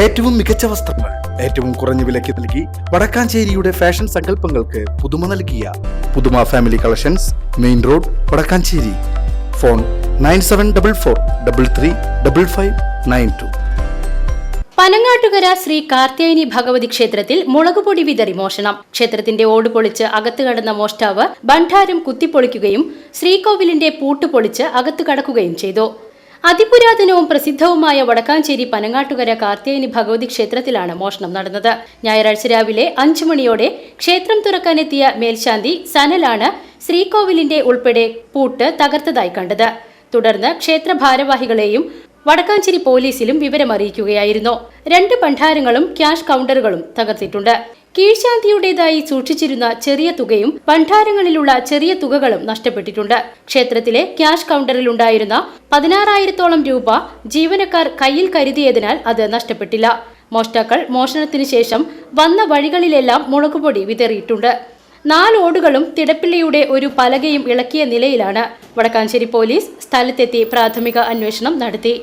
ഏറ്റവും മികച്ച വസ്ത്രങ്ങൾ ഏറ്റവും കുറഞ്ഞ വിലയ്ക്ക് നൽകി വടക്കാഞ്ചേരിയുടെ ഫാഷൻ സങ്കല്പങ്ങൾക്ക് പുതുമ നൽകിയ പുതുമ family collections main road Vadakkanchery. Phone nine seven double four double three double five nine two. Panangattukara Sri Karthyayani Bhagavathi ക്ഷേത്രത്തിൽ മുളകുപൊടി വിതറി മോഷണം. ക്ഷേത്രത്തിന്റെ ഓട് പൊളിച്ച് അകത്ത് കടന്ന മോഷ്ടാവ് ഭണ്ഡാരം കുത്തിപ്പൊളിക്കുകയും ശ്രീകോവിലിന്റെ പൂട്ട് പൊളിച്ച് അകത്തു കടക്കുകയും ചെയ്തു. അതിപുരാതനവും പ്രസിദ്ധവുമായ വടക്കാഞ്ചേരി പനങ്ങാട്ടുകര കാർത്തിയനി ഭഗവതി ക്ഷേത്രത്തിലാണ് മോഷണം നടന്നത്. ഞായറാഴ്ച രാവിലെ അഞ്ചു മണിയോടെ ക്ഷേത്രം തുറക്കാനെത്തിയ മേൽശാന്തി സനലാണ് ശ്രീകോവിലിന്റെ ഉൾപ്പെടെ പൂട്ട് തകർത്തതായി കണ്ടത്. തുടർന്ന് ക്ഷേത്ര ഭാരവാഹികളെയും വടക്കാഞ്ചേരി പോലീസിലും വിവരമറിയിക്കുകയായിരുന്നു. രണ്ട് ഭണ്ഡാരങ്ങളും ക്യാഷ് കൗണ്ടറുകളും തകർത്തിട്ടുണ്ട്. കീഴ്ശാന്തിയുടേതായി സൂക്ഷിച്ചിരുന്ന ചെറിയ തുകയും ഭണ്ഡാരങ്ങളിലുള്ള ചെറിയ തുകകളും നഷ്ടപ്പെട്ടിട്ടുണ്ട്. ക്ഷേത്രത്തിലെ ക്യാഷ് കൗണ്ടറിലുണ്ടായിരുന്ന പതിനാറായിരത്തോളം രൂപ ജീവനക്കാർ കയ്യിൽ കരുതിയതിനാൽ അത് നഷ്ടപ്പെട്ടില്ല. മോഷ്ടാക്കൾ മോഷണത്തിനു ശേഷം വന്ന വഴികളിലെല്ലാം മുളകുപൊടി വിതറിയിട്ടുണ്ട്. നാല് ഓടുകളും തിടപ്പിള്ളിയുടെ ഒരു പലകയും ഇളക്കിയ നിലയിലാണ് വടക്കാഞ്ചേരി പോലീസ് സ്ഥലത്തെത്തി പ്രാഥമിക അന്വേഷണം നടത്തി.